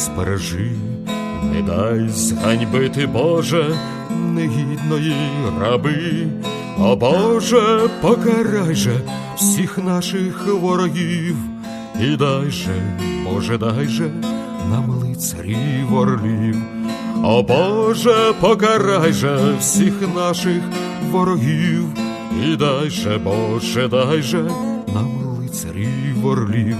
збережи, не дай зганьбити, Боже, негідної раби, о Боже, покарай же всіх наших ворогів, і дай же, Боже, дай же нам лицарів орлів. О Боже, покарай же всіх наших ворогів, і дай же, Боже, дай же нам лицарів орлів,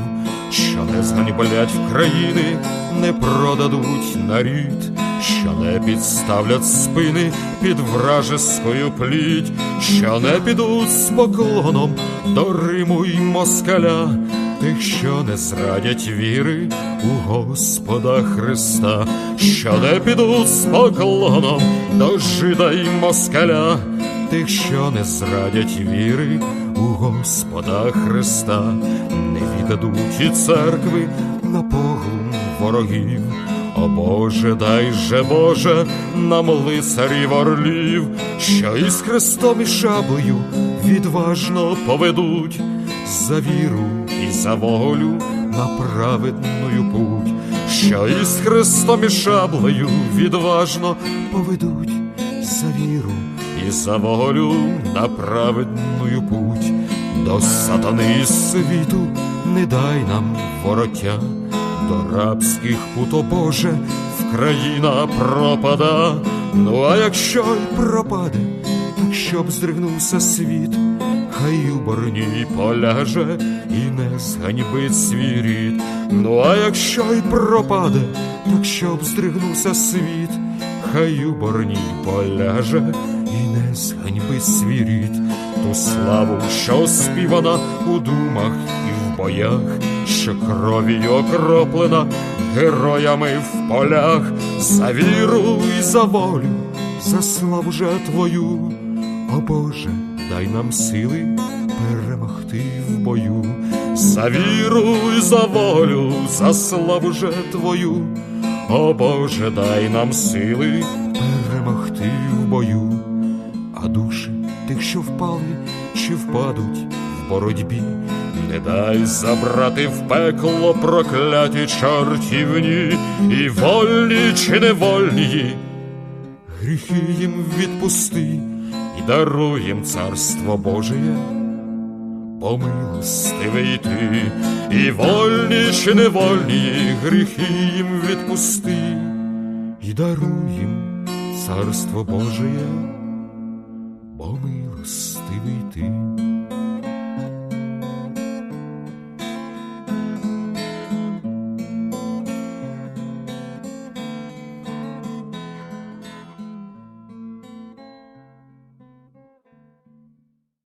що не зганьблять в країни, не продадуть на рід, що не підставлять спини під вражескою пліть, що не підуть з поклоном до Риму й москаля. Тих, що не зрадять віри у Господа Христа, що не підуть з поклоном до жида й москаля, тих, що не зрадять віри у Господа Христа, віддадуть і церкви на поглум ворогів. О Боже, дай же Боже, нам лицарів орлів, що із хрестом і шаблею відважно поведуть за віру і за волю на праведною путь, що із хрестом і шаблею відважно поведуть за віру і за волю на праведною путь, до сатани світу не дай нам вороття, до рабських пут, о Боже, в країна пропада. Ну а якщо й пропаде, так щоб здригнувся світ, хай у поляже і не зганьбить свій рід. Ну а якщо й пропаде, так щоб здригнувся світ, хай у поляже і не зганьбить свій рід, ту славу, що співана у думах боях, що кров'ю окроплена героями в полях, за віру і за волю, за славу же твою, о Боже, дай нам сили перемогти в бою, за віру і за волю, за славу же твою, о Боже, дай нам сили перемогти в бою, а душі тих, що впали чи впадуть в боротьбі, не дай забрати в пекло прокляті чортівні, і вольні чи невольні, гріхи їм відпусти і даруй їм царство Божие. Помилостивий ти, і вольні чи невольні гріхи їм відпусти, і даруй їм царство Божие, помилостивий ти.